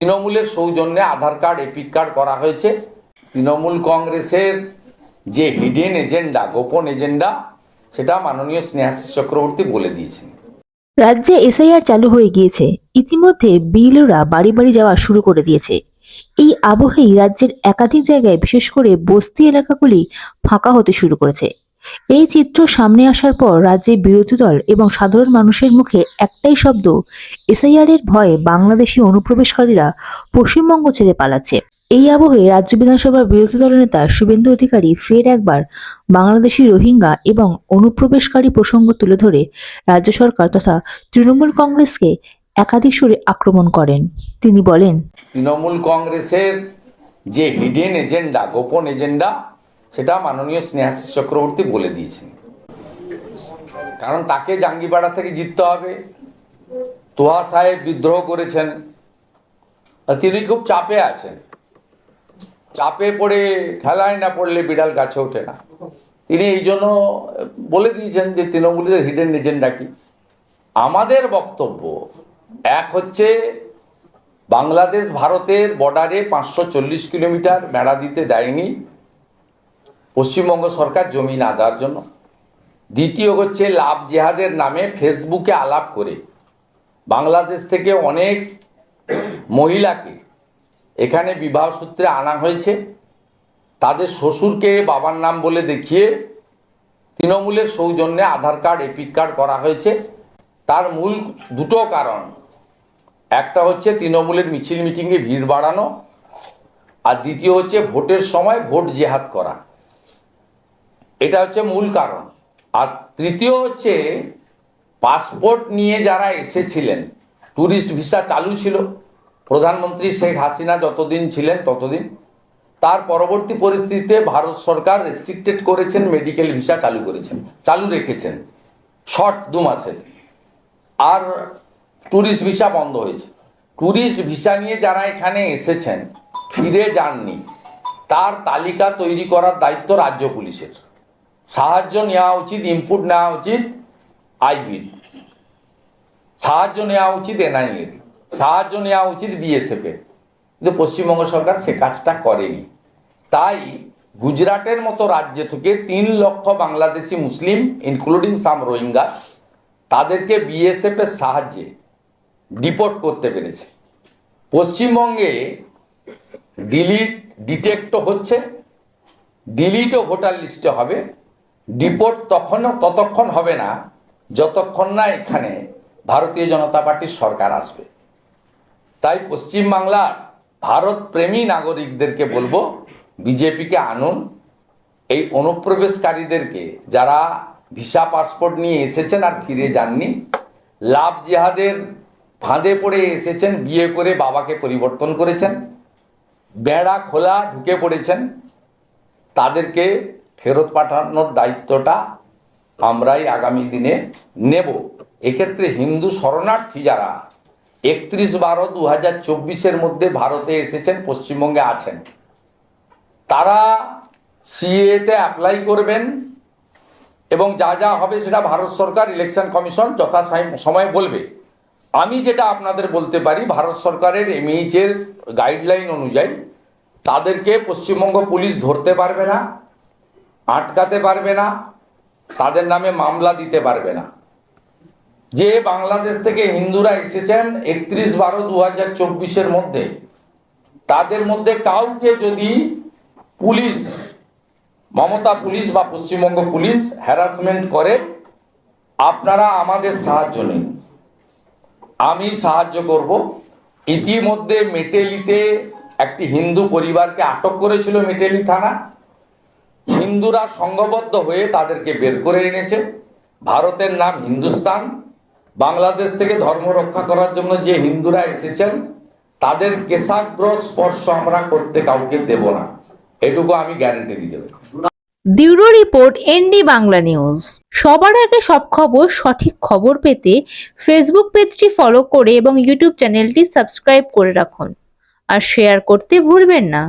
তৃণমূলের সৌজন্যে আধার card epic card করা হয়েছে। তৃণমূল কংগ্রেসের যে হিডেন এজেন্ডা গোপন এজেন্ডা সেটা মাননীয় স্নেহাশিস চক্রবর্তী বলে দিয়েছেন। রাজ্যে এসআইআর চালু হয়ে গিয়েছে। ইতিমধ্যে বিএলওরা বাড়ি বাড়ি যাওয়া শুরু করে দিয়েছে। এই আবহেই রাজ্যের একাধিক জায়গায় বিশেষ করে বস্তি এলাকাগুলি ফাঁকা হতে শুরু করেছে। এই চিত্র সামনে আসার পর রাজ্যে বিরোধী দল এবং সাধারণ মানুষের মুখে একটাই শব্দ এসআইআর এর ভয়ে বাংলাদেশি অনুপ্রবেশকারীরা পশ্চিমবঙ্গ ছেড়ে পালাচ্ছে। এই আবহে রাজ্য বিধানসভার বিরোধী দলনেতা শুভেন্দু অধিকারী ফের একবার বাংলাদেশি রোহিঙ্গা এবং অনুপ্রবেশকারী প্রসঙ্গ তুলে ধরে রাজ্য সরকার তথা তৃণমূল কংগ্রেসকে একাধিক সুরে আক্রমণ করেন। তিনি বলেন, তৃণমূল কংগ্রেসের যে হিডেন এজেন্ডা গোপন এজেন্ডা সেটা মাননীয় স্নেহাশিস চক্রবর্তী বলে দিয়েছেন। কারণ তাকে জাঙ্গিপাড়া থেকে জিততে হবে। তোহা সাহেব বিদ্রোহ করেছেন। তিনি খুব চাপে আছেন। চাপে পড়ে ঠেলায় না পড়লে বিড়াল গাছে ওঠে না। তিনি এই জন্য বলে দিয়েছেন যে তৃণমূলের হিডেন এজেন্ডা কি? আমাদের বক্তব্য এক হচ্ছে, বাংলাদেশ ভারতের বর্ডারে পাঁচশো চল্লিশ কিলোমিটার বেড়া দিতে দেয়নি। পশ্চিমবঙ্গ সরকার জমি না দেওয়ার জন্য। দ্বিতীয় হচ্ছে লাভ জেহাদের নামে ফেসবুকে আলাপ করে। বাংলাদেশ থেকে অনেক মহিলাকে এখানে বিবাহ সূত্রে আনা হয়েছে। তাদের শ্বশুরকে বাবার নাম বলে দেখিয়ে তৃণমূলের সৌজন্যে আধার কার্ড, এপিক কার্ড করা হয়েছে। তার মূল দুটো কারণ। একটা হচ্ছে তৃণমূলের মিছিল মিটিংয়ে ভিড় বাড়ানো। আর দ্বিতীয় হচ্ছে ভোটের সময় ভোট জেহাদ করা। এটা হচ্ছে মূল কারণ। আর তৃতীয় হচ্ছে পাসপোর্ট নিয়ে যারা এসেছিলেন ট্যুরিস্ট ভিসা চালু ছিল, প্রধানমন্ত্রী শেখ হাসিনা যতদিন ছিলেন ততদিন, তার পরবর্তী পরিস্থিতিতে ভারত সরকার রেস্ট্রিক্টেড করেছেন মেডিকেল ভিসা চালু করেছেন, চালু রেখেছেন শর্ট দু মাসের। আর ট্যুরিস্ট ভিসা বন্ধ হয়েছে। ট্যুরিস্ট ভিসা নিয়ে যারা এখানে এসেছেন, ফিরে যাননি, তার তালিকা তৈরি করার দায়িত্ব রাজ্য পুলিশের। সাহায্য নেওয়া উচিত ইনপুট নেওয়া উচিত আইবির সাহায্য নেওয়া উচিত এনআইএর সাহায্য নেওয়া উচিত বিএসএফ এর। কিন্তু পশ্চিমবঙ্গ সরকার সে কাজটা করেনি। তাই গুজরাটের মতো রাজ্য থেকে তিন লক্ষ Bangladeshi Muslim including some Rohingya, তাদেরকে বিএসএফ এর সাহায্যে ডিপোর্ট করতে পেরেছে। পশ্চিমবঙ্গে ডিলিট ডিটেক্টও হচ্ছে ডিলিটও ভোটার লিস্টে হবে। ডিপোর্ট তখনও ততক্ষণ হবে না, যতক্ষণ না এখানে ভারতীয় জনতা পার্টির সরকার আসবে। তাই পশ্চিমবাংলার ভারত প্রেমী নাগরিকদেরকে বলব, বিজেপিকে আনুন। এই অনুপ্রবেশকারীদেরকে যারা ভিসা পাসপোর্ট নিয়ে এসেছেন আর ফিরে যাননি লাভ জেহাদের ফাঁদে পড়ে এসেছেন, বিয়ে করে বাবাকে পরিবর্তন করেছেন, বেড়া খোলা ঢুকে পড়েছেন, তাদেরকে ফেরত পাঠানোর দায়িত্বটা আমরাই আগামী দিনে নেব। এক্ষেত্রে হিন্দু শরণার্থী যারা একত্রিশ বারো দু হাজার চব্বিশের মধ্যে ভারতে এসেছেন, পশ্চিমবঙ্গে আছেন, তারা সিএতে অ্যাপ্লাই করবেন এবং যা যা হবে সেটা ভারত সরকার ইলেকশন কমিশন যথা সময় বলবে। আমি যেটা আপনাদের বলতে পারি, ভারত সরকারের এমএইচ এর গাইডলাইন অনুযায়ী তাদেরকে পশ্চিমবঙ্গ পুলিশ ধরতে পারবে না। আটকাতে পারবে না, তাদের নামে মামলা দিতে পারবে না। যে বাংলাদেশ থেকে হিন্দুরা এসেছেন একত্রিশ বারো দু হাজার চব্বিশের মধ্যে, তাদের মধ্যে কাউকে যদি পুলিশ, মমতা পুলিশ বা পশ্চিমবঙ্গ পুলিশ হ্যারাসমেন্ট করে, আপনারা আমাদের সাহায্য নিন। আমি সাহায্য করব। ইতিমধ্যে মেটেলিতে একটি হিন্দু পরিবারকে আটক করেছিল মেটেলি থানা। হিন্দুরা সংঘবদ্ধ হয়ে তাদেরকে বের করে এনেছে। ভারতের নাম হিন্দুস্তান। বাংলাদেশ থেকে ধর্ম রক্ষা করার জন্য যে হিন্দুরা এসেছেন, তাদের কেশাগ্র স্পর্শ আমরা করতে কাউকে দেব না। এটুকু আমি গ্যারেন্টি দিতে পারি bureau report ND Bangla news. সবার আগে সব খবর, সঠিক খবর পেতে ফেসবুক পেজটি ফলো করে এবং ইউটিউব চ্যানেলটি সাবস্ক্রাইব করে রাখুন। আর শেয়ার করতে ভুলবেন না।